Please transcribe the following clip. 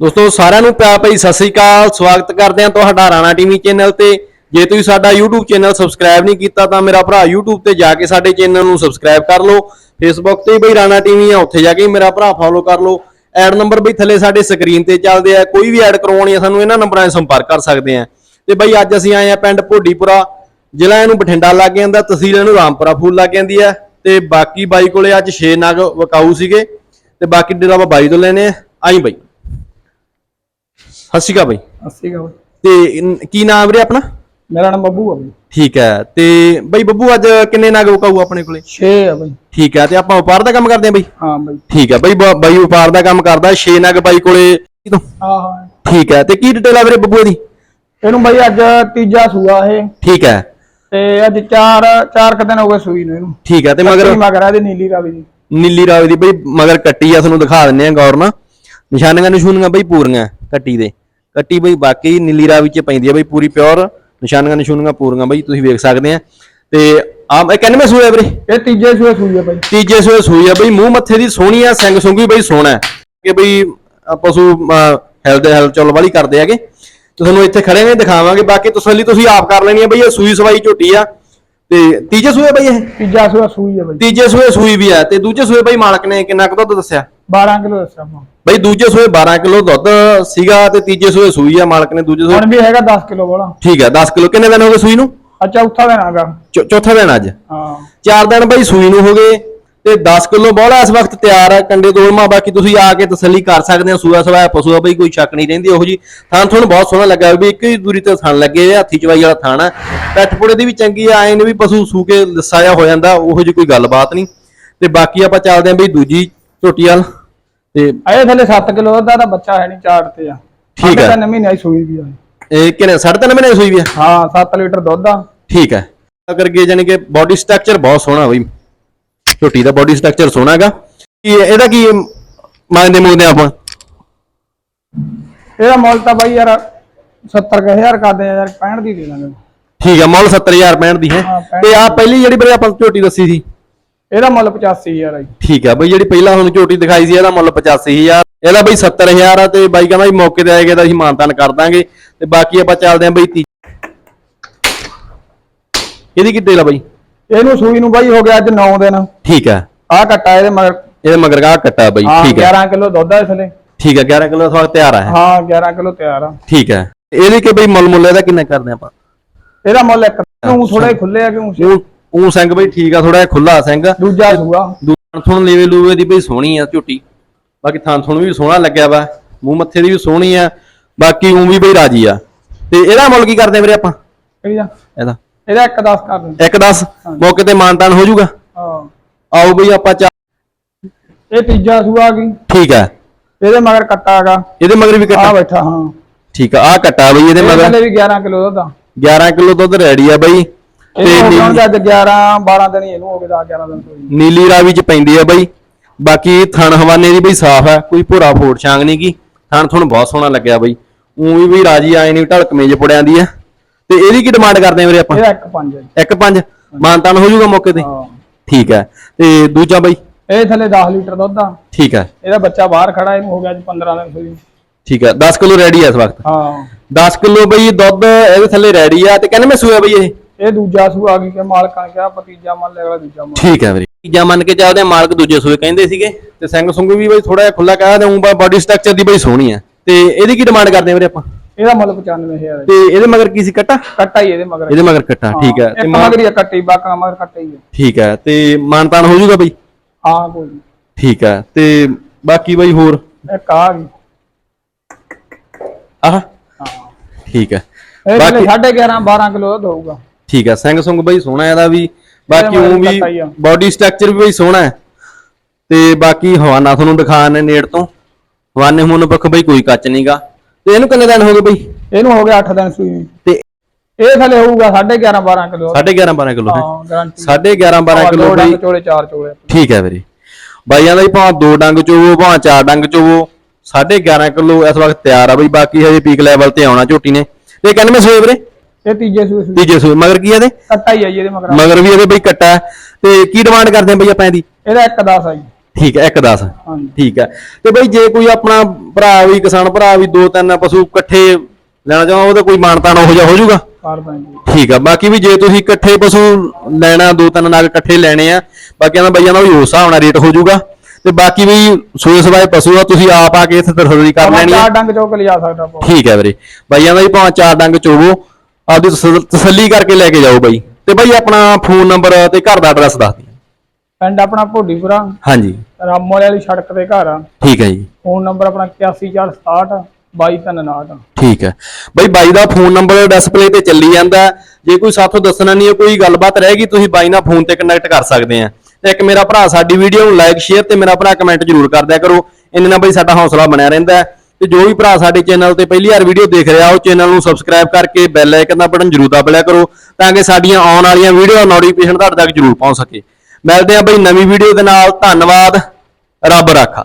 ਦੋਸਤੋ, ਸਾਰਿਆਂ ਨੂੰ ਪਿਆਰ ਭਰੀ ਸਤਿ ਸ੍ਰੀ ਅਕਾਲ। ਸਵਾਗਤ ਕਰਦੇ ਹਾਂ ਤੁਹਾਡਾ ਰਾਣਾ ਟੀਵੀ ਚੈਨਲ ਤੇ। ਜੇ ਤੁਸੀਂ ਸਾਡਾ YouTube ਚੈਨਲ ਸਬਸਕ੍ਰਾਈਬ ਨਹੀਂ ਕੀਤਾ, ਤਾਂ ਮੇਰਾ ਭਰਾ YouTube ਤੇ ਜਾ ਕੇ ਸਾਡੇ ਚੈਨਲ ਨੂੰ ਸਬਸਕ੍ਰਾਈਬ ਕਰ ਲਓ। Facebook ਤੇ ਬਈ ਰਾਣਾ ਟੀਵੀ ਆ, ਉੱਥੇ ਜਾ ਕੇ ਮੇਰਾ ਭਰਾ ਫੋਲੋ ਕਰ ਲਓ। ਐਡ ਨੰਬਰ ਬਈ ਥੱਲੇ ਸਾਡੇ ਸਕਰੀਨ ਤੇ ਚੱਲਦੇ ਆ। ਕੋਈ ਵੀ ਐਡ ਕਰਵਾਉਣੀ ਆ, ਸਾਨੂੰ ਇਹਨਾਂ ਨੰਬਰਾਂ 'ਤੇ ਸੰਪਰਕ ਕਰ ਸਕਦੇ ਆ। ਤੇ ਬਈ ਅੱਜ ਅਸੀਂ ਆਏ ਆ ਪਿੰਡ ਭੋਡੀਪੁਰਾ। ਜ਼ਿਲ੍ਹਾ ਇਹਨੂੰ ਬਠਿੰਡਾ ਲੱਗ ਜਾਂਦਾ, ਤਹਿਸੀਲ ਇਹਨੂੰ ਰਾਮਪੁਰਾ ਫੂਲ ਲੱਗ ਜਾਂਦੀ ਆ। ਤੇ ਬਾਕੀ ਬਾਈ ਕੋਲੇ ਅੱਜ 6 ਨਗ ਵਕਾਊ ਸੀਗੇ। ਤੇ ਬਾਕੀ ਡੇਰਾ ਆਪਾਂ ਬਾਈ ਤੋਂ ਲੈਨੇ ਆ। ਆਈ ਬਾਈ। ਸਤਿ ਸ਼੍ਰੀ ਅਕਾਲ ਬਾਈ। ਅੱਸੀ ਗਾ ਤੇ ਇਨ- ਕੀ ਨਾਮ ਵੀਰੇ ਆਪਣਾ? ਮੇਰਾ ਨਾਮ ਬੱਬੂ ਆ ਬਈ। ਠੀਕ ਹੈ ਤੇ ਬਾਈ ਬੱਬੂ ਅੱਜ ਕਿੰਨੇ ਨਗ ਵਕਾਊ ਆਪਣੇ ਕੋਲੇ? 6 ਆ ਬਈ। ਠੀਕ ਹੈ ਤੇ ਆਪਾਂ ਵਪਾਰ ਦਾ ਕੰਮ ਕਰਦੇ ਆ ਬਾਈ? ਹਾਂ ਬਈ। ਠੀਕ ਹੈ ਬਾਈ ਬ- ਬਾਈ ਵਪਾਰ ਦਾ ਕੰਮ ਕਰਦਾ 6 ਨਗ ਬਾਈ ਕੋਲੇ ਤੋਂ ਹਾਂ ਹਾਂ। ਠੀਕ ਹੈ ਤੇ ਕੀ ਡਿਟੇਲ ਆ ਵੀਰੇ ਬੱਬੂ ਦੀ ਇਹਨੂੰ ਬਈ ਅੱਜ ਤੀਜਾ ਸੂਆ ਇਹ। ਠੀਕ ਹੈ। ਤੇ ਅੱਜ ਚਾਰ ਚਾਰ ਕੁ ਦਿਨ ਹੋ ਗਏ ਸੂਈ ਨੂੰ ਇਹਨੂੰ। ਠੀਕ ਹੈ ਤੇ ਮਗਰ ਮਗਰ ਮਗਰ ਇਹਦੀ ਨੀਲੀ ਰਾਵੀ ਦੀ। ਨੀਲੀ ਰਾਵੇ ਦੀ ਬਈ ਮਗਰ ਕੱਟੀ ਆ ਤੁਹਾਨੂੰ ਦਿਖਾ ਦਿੰਨੇ ਆ ਗੌਰ ਨਾਲ। ਨਿਸ਼ਾਨੀਆਂ ਨਿਸ਼ੂਨੀਆਂ ਬਈ ਪੂਰੀਆਂ। ਕੱਟੀ ਦੇ। ਕੱਟੀ ਬਈ ਬਾਕੀ ਨੀਲੀ ਰਾਵੀ ਚ ਪੈਂਦੀ ਆ ਬਈ ਪੂਰੀ ਪਿਓਰ ਨਿਸ਼ਾਨੀਆਂ ਨਿਸ਼ੂਨੀਆਂ ਪੂਰੀਆਂ ਬਈ ਤੁਸੀਂ ਵੇਖ ਸਕਦੇ ਆ। ਤੇ ਆ ਇਹ ਕਿੰਨਵੇਂ ਸੂਏ ਵੀਰੇ। ਇਹ ਤੀਜੇ ਸੂਏ ਸੂਈ ਆ ਬਈ। ਤੀਜੇ ਸੂਏ ਸੂਈ ਆ ਬਈ ਮੂੰਹ ਮੱਥੇ ਦੀ ਸੋਹਣੀ ਆ ਸਿੰਘ ਸੁੰਗੀ ਬਈ ਸੋਹਣਾ ਹੈ। ਕਿ ਬਈ ਪਸ਼ੂ ਹੈਲਦ ਹੈਲ ਚੁੱਲ ਵਾਲੀ ਕਰਦੇ ਹੈਗੇ। ਤੁਹਾਨੂੰ ਇੱਥੇ ਖੜੇ ਨੇ ਦਿਖਾਵਾਂਗੇ। ਬਾਕੀ ਤਸੱਲੀ ਤੁਸੀਂ ਆਪ ਕਰ ਲੈਣੀ ਆ ਬਈ ਇਹ ਸੂਈ ਸਵਾਈ ਝੋਟੀ ਆ। ਤੇ ਤੀਜੇ ਸੂਏ ਬਈ ਇਹ? ਤੀਜਾ ਸੂਆ ਸੂਈ ਆ ਬਈ। ਤੀਜੇ ਸੂਏ ਸੂਈ ਵੀ ਆ। ਤੇ ਦੂਜੇ ਸੂਏ ਬਈ ਮਾਲਕ ਨੇ ਕਿੰਨਾ ਕੁ ਦੁੱਧ ਦੱਸਿਆ? 12 ਕਿਲੋ ਦੱਸਿਆ ਆਪਾਂ। ਬਈ ਦੂਜੇ ਸੂਏ 12 ਕਿਲੋ ਦੁੱਧ ਸੀਗਾ ਤੇ ਤੀਜੇ ਸੂਏ ਸੂਈ ਆ ਮਾਲਕ ਨੇ ਦੂਜੇ ਸੂਏ ਹੁਣ ਵੀ ਹੈਗਾ 10 ਕਿਲੋ ਵਾਲਾ। ਠੀਕ ਹੈ 10 ਕਿਲੋ। ਕਿੰਨੇ ਦਿਨ ਹੋ ਗਏ ਸੂਈ ਨੂੰ? ਆ ਚੌਥਾ ਦਿਨ ਆਗਾ ਚੌ- ਚੌਥਾ ਦਿਨ ਅੱਜ। ਹਾਂ। ਚਾਰ ਦਿਨ ਬਈ ਸੂਈ ਨੂੰ ਹੋ ਗਏ ਤੇ 10 ਕਿਲੋ ਬੋਲਾ ਇਸ ਵਕਤ ਤਿਆਰ ਹੈ ਕੰਡੇ ਦੋਲਮਾ ਬਾਕੀ ਤੁਸੀਂ ਆ ਕੇ ਤਸੱਲੀ ਕਰ ਸਕਦੇ ਹੋ ਸੂਆ ਸਵਾਇਆ ਪਸ਼ੂ ਆ ਬਈ ਕੋਈ ਸ਼ੱਕ ਨਹੀਂ ਰਹਿੰਦੀ ਉਹੋ ਜੀ ਥਾਂ ਤੁਹਾਨੂੰ ਬਹੁਤ ਸੋਹਣਾ ਲੱਗਾ ਵੀ ਇੱਕ ਹੀ ਦੂਰੀ ਤੇ ਥਣ ਲੱਗੇ ਆ ਹੱਥੀ ਚਵਾਈ ਵਾਲਾ ਥਾਣਾ ਪੈਠ ਪੁੜੇ ਦੀ ਵੀ ਚੰਗੀ ਆ ਐਨ ਵੀ ਪਸ਼ੂ ਸੂ ਕੇ ਲਿੱਸਾ ਜਿਹਾ ਹੋ ਜਾਂਦਾ ਉਹੋ ਜੀ ਕੋਈ ਗੱਲਬਾਤ ਨਹੀਂ। ਤੇ ਬਾਕੀ ਆਪਾਂ ਚੱਲਦੇ ਆਂ ਬਈ ਦੂਜੀ ਝੋਟੀ ਵਾਲ। ਤੇ ਇਹ ਥੱਲੇ 7 ਕਿਲੋ ਦਾ ਤਾਂ ਬੱਚਾ ਹੈ ਨਹੀਂ ਚਾਰ ਤੇ ਆ। ਠੀਕ ਹੈ। ਤਿੰਨ ਮਹੀਨੇ ਦੀ ਸੂਈ ਵੀ ਆ। ਇਹ ਕਿੰਨੇ ਸਾਢੇ ਤਿੰਨ ਮਹੀਨੇ ਦੀ ਸੂਈ ਵੀ ਆ? ਹਾਂ 7 ਲੀਟਰ ਦੁੱਧ ਆ। ਠੀਕ ਹੈ। ਅਗਰ ਕੇ ਜਾਨੀ ਕਿ ਬਾਡੀ ਸਟਰਕਚਰ ਬਹੁਤ ਸੋਹਣਾ ਬਈ। ਝੋਟੀ ਦਾ ਬਾਡੀ ਸਟਰਕਚਰ ਸੋਹਣਾ ਹੈਗਾ। ਕੀ ਇਹਦਾ ਕੀ ਮੰਗਦੇ ਮੁੰਗਦੇ ਆਪਾਂ? ਇਹਦਾ ਮੁੱਲ ਤਾਂ ਬਾਈ ਯਾਰ 70000 ਕਰਦੇ ਆ ਯਾਰ 65 ਦੀ ਦੇ ਦਾਂਗੇ। ਠੀਕ ਹੈ ਮੁੱਲ 70000 65 ਦੀ ਹੈ। ਹਾਂ, ਪੈਂਹਠ ਤੇ ਆ ਪਹਿਲੀ ਜਿਹੜੀ ਵੀਰੇ ਆਪਾਂ ਝੋਟੀ ਦੱਸੀ ਸੀ ਇਹਦਾ ਮੁੱਲ 85000 ਆ ਜੀ। ਠੀਕ ਹੈ ਬਈ ਜਿਹੜੀ ਪਹਿਲਾਂ ਹੁਣ ਝੋਟੀ ਦਿਖਾਈ ਸੀ ਇਹਦਾ ਮੁੱਲ 85000 ਇਹਦਾ ਬਈ 70000 ਆ ਤੇ ਬਾਈ ਕਹਿੰਦਾ ਵੀ ਮੌਕੇ ਤੇ ਆਏਗਾ ਤਾਂ ਅਸੀਂ ਮਾਨਤਾਨ ਕਰ ਦਾਂਗੇ। ਤੇ ਬਾਕੀ ਆਪਾਂ ਚੱਲਦੇ ਆਂ ਬਈ ਤੀ ਇਹਦੀ ਕੀ ਡੇਲ ਆ ਬਈ? ਇਹਨੂੰ ਸੂਈ ਨੂੰ ਬਾਈ ਹੋ ਗਿਆ ਅੱਜ 9 ਦਿਨ। ਠੀਕ ਹੈ ਆ ਕੱਟਾ ਇਹਦੇ ਮਗਰ। ਇਹਦੇ ਮਗਰ ਗਾ ਕੱਟਾ ਬਈ ਹਾਂ ਠੀਕ ਹੈ 11 ਕਿਲੋ ਦੁੱਧ ਆ ਥਲੇ ਠੀਕ ਹੈ 11 ਕਿਲੋ ਸਵਾਲ ਤਿਆਰ ਹੈ ਹਾਂ 11 ਕਿਲੋ ਤਿਆਰ ਆ। ਠੀਕ ਹੈ ਇਹਦੇ ਕੇ ਬਈ ਮੁੱਲ ਮੁੱਲ ਇਹਦਾ ਕਿੰਨਾ ਕਰਦੇ ਆਪਾਂ? ਇਹਦਾ ਮੁੱਲ ਇੱਕ ਨੂੰ ਥੋੜਾ ਖੁੱਲੇ ਆ ਕਿਉਂ? ਉਹ ਉਹ ਸਿੰਘ ਬਈ ਠੀਕ ਆ ਥੋੜਾ ਜਿਹਾ ਖੁੱਲਾ ਸਿੰਘ। ਦੂਜਾ ਸੂਆ। ਦੂਜਾ ਥਣ ਲੇਵੇ ਲੂਵੇ ਦੀ ਬਈ ਸੋਹਣੀ ਆ ਝੋਟੀ। ਬਾਕੀ ਥਾਂ ਥਣ ਵੀ ਸੋਹਣਾ ਲੱਗਿਆ ਵਾ ਮੂੰਹ ਮੱਥੇ ਦੀ ਵੀ ਸੋਹਣੀ ਆ ਬਾਕੀ ਉਹ ਵੀ ਬਈ ਰਾਜੀ ਆ। ਤੇ ਇਹਦਾ ਮੁੱਲ ਕੀ ਕਰਦੇ ਆ ਵੀਰੇ ਆਪਾਂ? ਆ ਇਹਦਾ। ਇਹਦਾ ਇੱਕ 10 ਕਰ ਦਿੰਦੇ। ਇੱਕ 10 ਮੌਕੇ ਤੇ ਮਾਨਤਾਨ ਹੋ ਜਾਊਗਾ? ਹਾਂ। ਆਓ ਬਈ ਆਪਾਂ ਚਾ ਇਹ ਤੀਜਾ ਸੂਆ ਆ ਗਈ ਠੀਕ ਆ। ਇਹਦੇ ਮਗਰ ਕੱਟਾ ਹੈਗਾ। ਇਹਦੇ ਮਗਰ ਵੀ ਆ ਕੱਟਾ ਬੈਠਾ ਹਾਂ। ਠੀਕ ਆ ਆ ਕੱਟਾ ਬਈ ਇਹਦੇ ਇਹਦੇ ਮਗਰ। ਥੱਲੇ ਵੀ 11 ਕਿਲੋ ਦੁੱਧ ਆ। 11 ਕਿਲੋ ਦੁੱਧ ਰੈਡੀ ਆ ਬਈ। ਤੇ ਇਹ ਹੋ ਨੀਲੀ- ਗਿਆ ਅੱਜ 11 12 ਦਿਨ ਹੀ ਇਹਨੂੰ ਹੋ ਗਏ 10 11 ਦਿਨ ਤੋਂ ਹੀ। ਨੀਲੀ ਰਾਵੀ ਚ ਪੈਂਦੀ ਆ ਬਈ। ਬਾਕੀ ਥਣ ਹਵਾਨੇ ਦੀ ਬਈ ਸਾਫ਼ ਆ ਕੋਈ ਭੋਰਾ ਫੋੜ ਛਾਂਗ ਨਹੀਂ ਕੀ ਥਣ ਤੁਹਾਨੂੰ ਬਹੁਤ ਸੋਹਣਾ ਲੱਗਿਆ ਬਈ। ਉਹ ਵੀ ਰਾਜੀ ਆਏ ਨਹੀਂ ਢਲਕ ਮੇਜ ਪੁੜਿਆਂ ਦੀ ਆ। ਤੇ ਇਹਦੀ ਕੀ ਡਿਮਾਂਡ ਕਰਦੇ ਆ ਵੀਰੇ ਆਪਾਂ? ਇਹਦਾ ਇੱਕ 5 ਹੈ ਜੀ। ਇੱਕ ਪੰਜ? ਮਾਨਤਾਨ ਹੋ ਜਾਊਗਾ ਮੌਕੇ ਤੇ? ਹਾਂ। ਠੀਕ ਹੈ ਤੇ ਦੂਜਾ ਬਈ? ਇਹ ਥੱਲੇ 10 ਲੀਟਰ ਦੁੱਧ ਆ। ਠੀਕ ਹੈ ਇਹਦਾ ਬੱਚਾ ਬਾਹਰ ਖੜਾ ਇਹਨੂੰ ਹੋ ਗਿਆ ਅੱਜ 15 ਦਿਨ ਨੂੰ। ਠੀਕ ਹੈ 10 ਕਿਲੋ ਰੈਡੀ ਆ ਇਸ ਵਕਤ। ਹਾਂ। 10 ਕਿਲੋ ਬਈ ਦੁੱਧ ਇਹਦੇ ਥੱਲੇ ਰੈਡੀ ਆ। ਤੇ ਕਹਿੰਦੇ ਮੈਂ ਸੂਆ ਬਈ ਇਹ। ਇਹ ਦੂਜਾ ਸੂਆ ਆ ਗਈ ਕਿ ਮਾਲਕਾਂ ਨੇ ਕਿਹਾ ਭਤੀਜਾ ਮੰਨ ਲੈ ਅਗਲਾ ਦੂਜਾ ਮੰਨ ਠੀਕ ਹੈ ਵੀਰੇ। ਤੀਜਾ ਮੰਨ ਕੇ ਚੱਲਦੇ ਆ ਮਾਲਕ ਦੂਜੇ ਸੂਏ ਕਹਿੰਦੇ ਸੀਗੇ। ਤੇ ਸਿੰਘ ਸੁੰਗ ਵੀ ਬਈ ਥੋੜਾ ਜਿਹਾ ਖੁੱਲਾ ਕਹਿਆ ਤੇ ਉਹ ਬਾਡੀ ਸਟਰਕਚਰ ਦੀ ਬਈ ਸੋਹਣੀ ਆ ਤੇ ਇਹਦੀ ਕੀ ਡਿਮਾਂਡ ਕਰਦੇ ਆ ਵੀਰੇ ਆਪਾਂ? ਇਹਦਾ ਮੁੱਲ 95000 ਹੈ। ਤੇ ਇਹਦੇ ਮਗਰ ਕੀ ਸੀ ਕੱਟਾ? ਕੱਟਾ ਹੀ ਇਹਦੇ ਮਗਰ। ਇਹਦੇ ਮਗਰ ਕੱਟਾ ਠੀਕ ਹੈ। ਤੇ ਮਗਰ ਹੀ ਕੱਟੀ ਬਾਕਾਂ ਮਗਰ ਕੱਟਾ ਹੀ ਹੈ ਠੀਕ ਹੈ। ਤੇ ਮਾਨਤਾਨ ਹੋ ਜਾਊਗਾ ਬਈ? ਹਾਂ ਕੋਈ। ਠੀਕ ਹੈ। ਤੇ ਬਾਕੀ ਬਈ ਹੋਰ? ਇੱਕ ਆ ਗਈ। ਆਹ। ਹਾਂ। ਠੀਕ ਹੈ। ਬਾਕੀ- ਥੱਲੇ 11.5 12 ਕਿਲੋ ਦੁੱਧ ਹੋਊਗਾ ਠੀਕ ਹੈ ਸਿੰਘ ਸੁੰਗ ਬਈ ਸੋਹਣਾ ਇਹਦਾ ਵੀ ਬਾਕੀ ਉਹ ਵੀ ਆ। ਬਾਡੀ ਸਟਰਕਚਰ ਵੀ ਬਈ ਸੋਹਣਾ ਹੈ। ਤੇ ਬਾਕੀ ਹਵਾਨਾ ਤੁਹਾਨੂੰ ਦਿਖਾਣੇ ਨੇੜ ਤੋਂ। ਹਵਾਨੇ ਹੁਣ ਪੱਖ ਬਈ ਕੋਈ ਕੱਚ ਨਹੀਂਗਾ ਤੇ ਇਹਨੂੰ ਕਿੰਨੇ ਦਿਨ ਹੋ ਗਏ ਬਈ? ਇਹਨੂੰ ਹੋ ਗਿਆ 8 ਦਿਨ ਸੂਈ ਨੂੰ। ਤੇ ਇਹ ਥੱਲੇ ਹੋਊਗਾ 11.5 12 ਕਿਲੋ। 11.5 12 ਕਿਲੋ ਹੈ। ਹਾਂ ਗਾਰੰਟੀ 11.5 12 ਕਿਲੋ ਬਈ। ਚੋਲੇ ਚਾਰ ਚੋਲੇ। ਠੀਕ ਹੈ ਵੀਰੇ। ਬਾਈਆਂ ਦਾ ਹੀ ਭਾਵੇਂ ਦੋ ਡੰਗ ਚੋਵੋ ਭਾਵੇਂ ਚਾਰ ਡੰਗ ਚੋਵੋ 11.5 ਕਿਲੋ ਇਸ ਵਕਤ ਤਿਆਰ ਆ ਬਈ। ਬਾਕੀ ਹਜੇ ਪੀਕ ਲੈਵਲ ਤੇ ਆਉਣਾ ਝੋਟੀ ਨੇ। ਤੇ ਕਹਿੰਦੇ ਮੈਂ ਸੋਏ ਵੀਰੇ? ਇਹ ਤੀਜੇ ਸੋਏ ਮਗਰ ਕੀ ਆ ਇਹਦੇ? ਕੱਟਾ ਹੀ ਆ ਜੀ ਇਹਦੇ ਮਗਰ। ਮਗਰ ਵੀ ਇਹਦੇ ਬਈ ਕੱਟਾ ਹੈ। ਤੇ ਕੀ ਡਿਮਾਂਡ ਕਰਦੇ ਆ ਬਈ ਆਪਾਂ ਇਹਦੀ? ਇਹਦਾ ਇੱਕ 10 ਆ ਜੀ। ਠੀਕ ਹੈ 110 ਹਾਂਜੀ। ਠੀਕ ਹੈ। ਤੇ ਬਈ ਜੇ ਕੋਈ ਆਪਣਾ ਭਰਾ ਵੀ ਕਿਸਾਨ ਭਰਾ ਵੀ ਦੋ ਤਿੰਨ ਪਸ਼ੂ ਇਕੱਠੇ ਲੈਣਾ ਚਾਹੁੰਦਾ ਉਹਦਾ ਕੋਈ ਮਾਨਤਾਨ ਹੋ ਜਾ ਹੋ ਜਾਊਗਾ? ਕਰ ਦਾਂਗੇ ਠੀਕ ਆ ਬਾਕੀ ਵੀ ਜੇ ਤੁਸੀਂ ਇਕੱਠੇ ਪਸ਼ੂ ਲੈਣਾ ਦੋ ਤਿੰਨ ਨਗ ਇਕੱਠੇ ਲੈਣੇ ਆ ਬਾਕੀਆਂ ਦਾ ਬਈਆਂ ਦਾ ਵੀ ਉਸ ਹਿਸਾਬ ਨਾਲ ਰੇਟ ਹੋ ਜਾਊਗਾ। ਤੇ ਬਾਕੀ ਵੀ ਸੂਏ ਸਵਾਏ ਪਸ਼ੂ ਆ ਤੁਸੀਂ ਆਪ ਆ ਕੇ ਇੱਥੇ ਤਸੱਲੀ ਕਰ ਲੈਣੀ ਆ। ਚਾਰ ਡੰਗ ਚੋਕ ਲਿਜਾ ਸਕਦਾ ਠੀਕ ਹੈ ਵੀਰੇ। ਬਾਈਆਂ ਦਾ ਵੀ ਭਾਵੇਂ ਚਾਰ ਡੰਗ ਚੋਵੋ ਆਪਦੀ ਤਸੱਲ- ਤਸੱਲੀ ਕਰਕੇ ਲੈ ਕੇ ਜਾਓ ਬਾਈ। ਤੇ ਬਾਈ ਆਪਣਾ ਫੋਨ ਨੰਬਰ ਤੇ ਘਰ ਦਾ ਐਡਰੈਸ ਦੱਸ ਦਿਓ। ਪਿੰਡ ਆਪਣਾ ਭੋਡੀਪੁਰਾ। ਹਾਂਜੀ। ਰਾਮੋਲੇ ਵਾਲੀ ਸੜਕ ਤੇ ਘਰ ਆ। ਠੀਕ ਹੈ ਜੀ। ਫੋਨ ਨੰਬਰ ਆਪਣਾ 8146 2239 ਠੀਕ ਹੈ। ਬਈ ਬਾਈ ਦਾ ਫੋਨ ਨੰਬਰ ਡਿਸਪਲੇ ਤੇ ਚੱਲੀ ਜਾਂਦਾ। ਹੈ। ਜੇ ਕੋਈ ਸਾਥੋਂ ਦੱਸਣਾ ਨਹੀਂ ਹੈ ਕੋਈ ਗੱਲਬਾਤ ਰਹਿ ਗਈ ਤੁਸੀਂ ਬਾਈ ਨਾਲ ਫੋਨ ਤੇ ਕਨੈਕਟ ਕਰ ਸਕਦੇ ਆ। ਤੇ ਇੱਕ ਮੇਰਾ ਭਰਾ ਸਾਡੀ ਵੀਡੀਓ ਨੂੰ ਲਾਈਕ ਸ਼ੇਅਰ ਤੇ ਮੇਰਾ ਭਰਾ ਕਮੈਂਟ ਜ਼ਰੂਰ ਕਰ ਦਿਆ ਕਰੋ। ਇੰਨੇ ਨਾਲ ਬਈ ਸਾਡਾ ਹੌਸਲਾ ਬਣਿਆ ਰਹਿੰਦਾ ਹੈ। ਤੇ ਜੋ ਵੀ ਭਰਾ ਸਾਡੇ ਚੈਨਲ ਤੇ ਪਹਿਲੀ ਵਾਰ ਵੀਡੀਓ ਦੇਖ ਰਿਹਾ, ਉਹ ਚੈਨਲ ਨੂੰ ਸਬਸਕ੍ਰਾਈਬ ਕਰਕੇ ਬੈਲ ਆਈਕਨ ਦਾ ਬਟਨ ਜ਼ਰੂਰ ਦਬਾ ਲਿਆ ਕਰੋ, ਤਾਂ ਕਿ ਸਾਡੀਆਂ ਆਉਣ ਵਾਲੀਆਂ ਵੀਡੀਓ ਨੋਟੀਫਿਕੇਸ਼ਨ ਤੁਹਾਡੇ ਤੱਕ ਜ਼ਰੂਰ ਪਹੁੰਚ ਸਕੇ। ਮਿਲਦੇ ਆ ਬਈ ਨਵੀਂ ਵੀਡੀਓ ਦੇ ਨਾਲ, ਧੰਨਵਾਦ, ਰੱਬ ਰਾਖਾ।